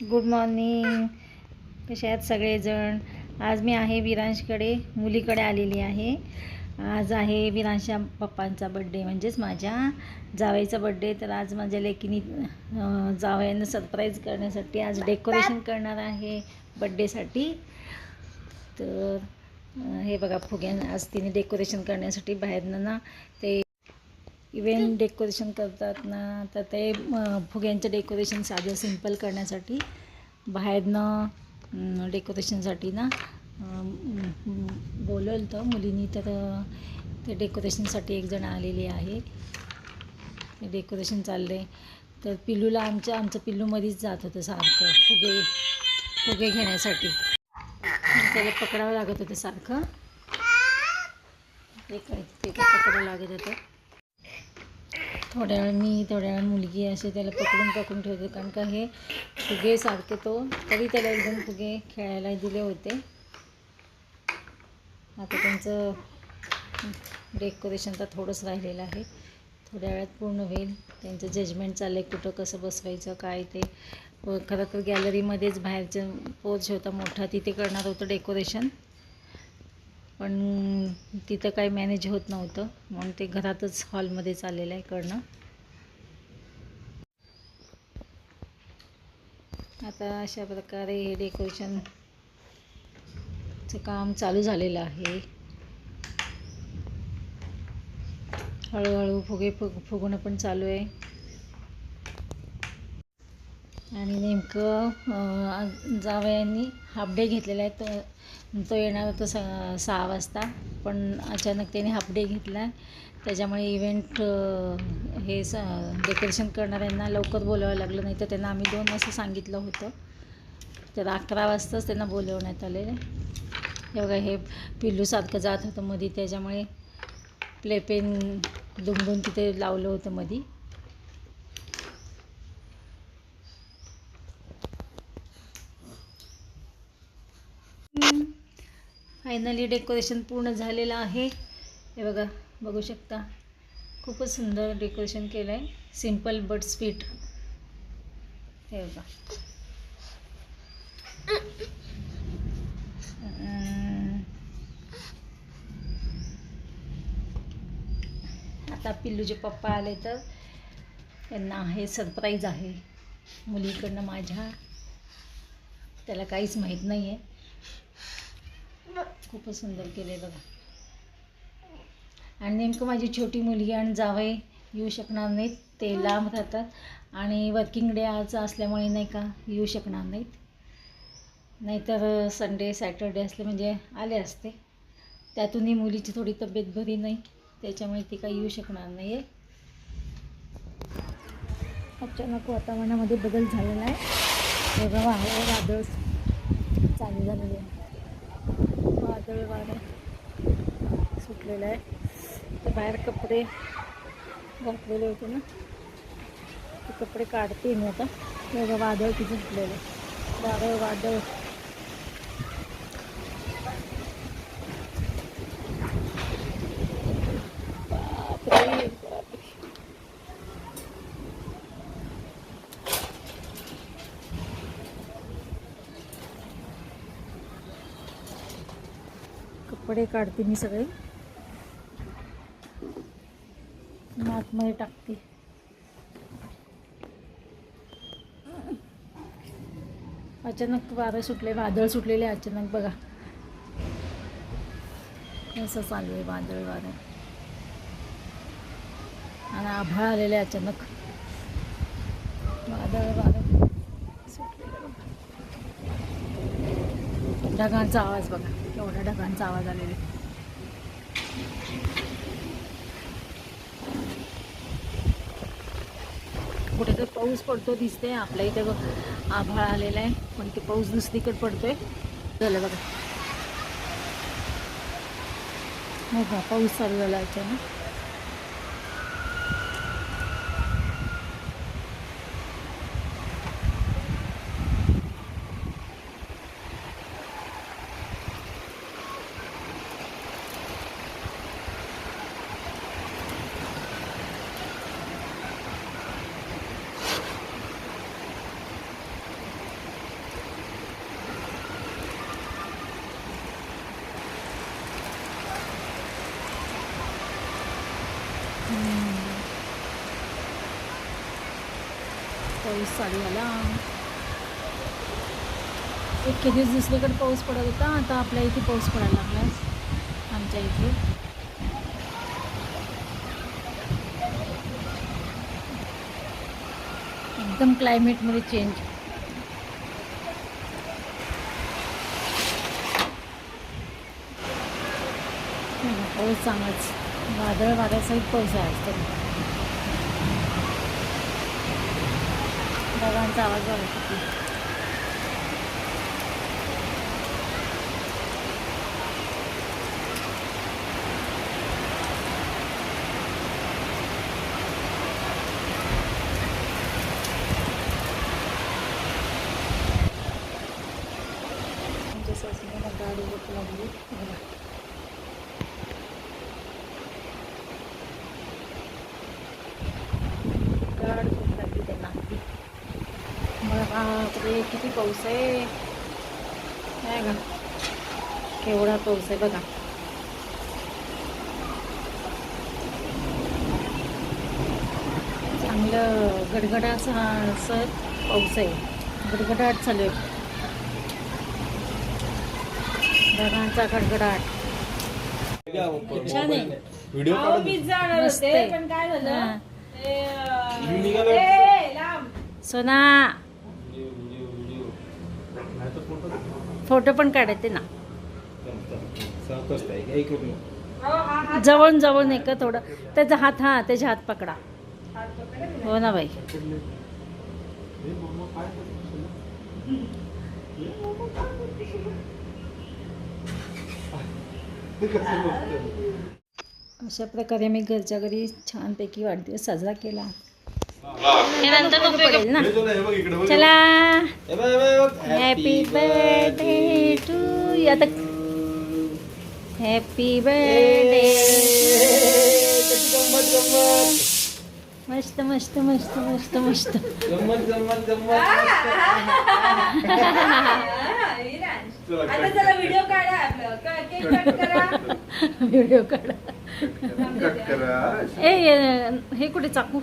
Good morning कसे आहेत सगळेजण? आज मी आहे विरांशकडे मुलीकडे आलेली आहे. आज आहे विरांशच्या पप्पांचा बड्डे म्हणजेच माझ्या जावईचा बड्डे तर आज माझ्या लेकीनी जावयांना सरप्राईज करण्यासाठी आज डेकोरेशन करणार आहे बड्डेसाठी तर हे बघा फुग्या आज तिने डेकोरेशन करण्यासाठी बाहेरनं ना ते इव्हेंट डेकोरेशन करतात ना तर ते फुग्यांचं डेकोरेशन साधं सिंपल करण्यासाठी बाहेरनं डेकोरेशनसाठी ना बोलवलं होतं मुलींनी तर ते डेकोरेशनसाठी एक जण आलेली आहे. ते डेकोरेशन चाललं आहे तर पिल्लूला आमच्या आमचं पिल्लूमध्येच जात होतं सारखं फुगे फुगे घेण्यासाठी. त्याला पकडावं लागत होतं सारखं. ते काय ते काय पकडावं लागत होतं? थोड्या वेळ मी थोड्या वेळ मुलगी असे त्याला पकडून पकडून ठेवते. कारण का हे फुगे सारखे तो तरी त्याला एकदम फुगे खेळायला दिले होते. आता त्यांचं डेकोरेशन तर थोडंच राहिलेलं आहे. थोड्या वेळात पूर्ण होईल. त्यांचं जजमेंट चाललं आहे कुठं कसं बसवायचं काय ते. खरं तर गॅलरीमध्येच बाहेरचं पोच होता मोठा. तिथे करणार होतं डेकोरेशन पण तिथं काही मॅनेज होत नव्हतं. म्हणून ते घरातच हॉलमध्ये चाललेलं आहे करणं. आता अशा प्रकारे हे डेकोरेशनचं काम चालू झालेलं आहे. हळूहळू फुगे फुग फुगणं पण चालू आहे. आणि नेमकं जावयांनी हाफ डे घेतलेला आहे. तर तो येणार होता स सहा वाजता. पण अचानक त्याने हाफ डे घेतला. त्याच्यामुळे इव्हेंट हे स डेकोरेशन करणाऱ्यांना लवकर बोलावं लागलं. नाही तर त्यांना आम्ही दोन वाजता सांगितलं होतं. तर अकरा वाजताच त्यांना बोलवण्यात आलेलं हे बघा हे पिल्लूसारखं जात होतं मधी. त्याच्यामुळे प्लेपेन दुमडून तिथे लावलं होतं मधी. फायनली डेकोरेशन पूर्ण झालेलं आहे. हे बघा बघू शकता. खूपच सुंदर डेकोरेशन केलं आहे सिंपल बट स्वीट हे बघा. आता पिल्लूचे पप्पा आले तर त्यांना आहे सरप्राईज आहे. मुलीकडनं माझ्या. त्याला काहीच माहीत नाही आहे खूपच सुंदर केले बघा. आणि नेमकं माझी छोटी मुलगी आणि जावई येऊ शकणार नाहीत ते लांब राहतात. आणि वर्किंग डे आज असल्यामुळे नाही का येऊ शकणार नाहीत. नाहीतर संडे सॅटरडे असले म्हणजे आले असते. त्यातूनही मुलीची थोडी तब्येत बरी नाही त्याच्यामुळे ती काही येऊ शकणार नाही आहे अचानक वातावरणामध्ये बदल झालेला आहे. बघा वादळ वादळ चालू झालेले आहे. वादळ वारं सुटलेलं आहे. तर बाहेर कपडे घातलेले होते ना. ते कपडे काढते मी आता. हे वादळ किती सुटलेलं आहे. वादळ वादळ. कपडे काढते मी सगळे. आतमध्ये टाकते. अचानक वारं सुटले वादळ सुटलेले अचानक बघा. असं चालू आहे वादळ वारं. आणि आभाळ आलेले अचानक. वादळ वारं सुटलेलं बघा ढगांचा आवाज बघा. एवढा ढगांचा आवाज आलेला आहे. कुठे तर पाऊस पडतो दिसते आपल्या इथे बघ आभाळ आलेला आहे. पण ते पाऊस दुसरीकडे पडतोय. झालं बघा. हो का पाऊस चालू झाला अचानक. पाऊस चालू झाला. एक दिवस दुसरीकडे पाऊस पडत होता. आता आपल्या इथे पाऊस पडायला लागला आमच्या इथे. एकदम क्लायमेटमध्ये चेंज पाऊस चांगलाच. वादळ वाऱ्यासहित पैसा आहे. आज आवाज आला किती गाडी लोक लागली बघा. गाड खूप लागली त्यांना बघा बापरे किती पाऊस आहे? काय गा केवढा पाऊस आहे बघा. चांगलं गडगडाट असं पाऊस आहे. गडगडाट चालू आहे. ढगांचा गडगडाट. छान आहे. व्हिडिओ अहो, काढून मीच जाणार मस्त होते आहे. पण काय झालं? हां. ते, अं, मी निघालो. ए, लांब. सोना. फोटो पण काढायचे ना. जवळ रुपये जवळून जवळून एक थोडं. त्याचा हात हा त्याच्या हात पकडा. हो ना बाई. अशा प्रकारे मी घरच्या घरी छानपैकी वाढदिवस साजरा केला. हे नंतर पडेल ना. चला. हॅपी बर्थडे टू आता हॅपी बर्थडे मस्त मस्त मस्त मस्त मस्त. व्हिडिओ काढा आपलं. क- केक कट करा? व्हिडिओ काढा. कट करा. ए ए, हे कुठे चाकू?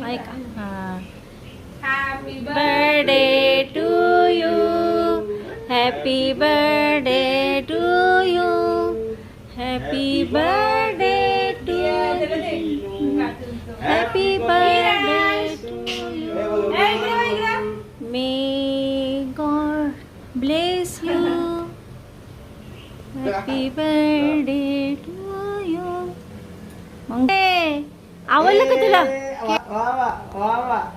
आहे का हां happy birthday to you happy birthday to you happy birthday to happy birthday to you may God bless you happy birthday to you मग ए, आवडलं का तुला わわわわ。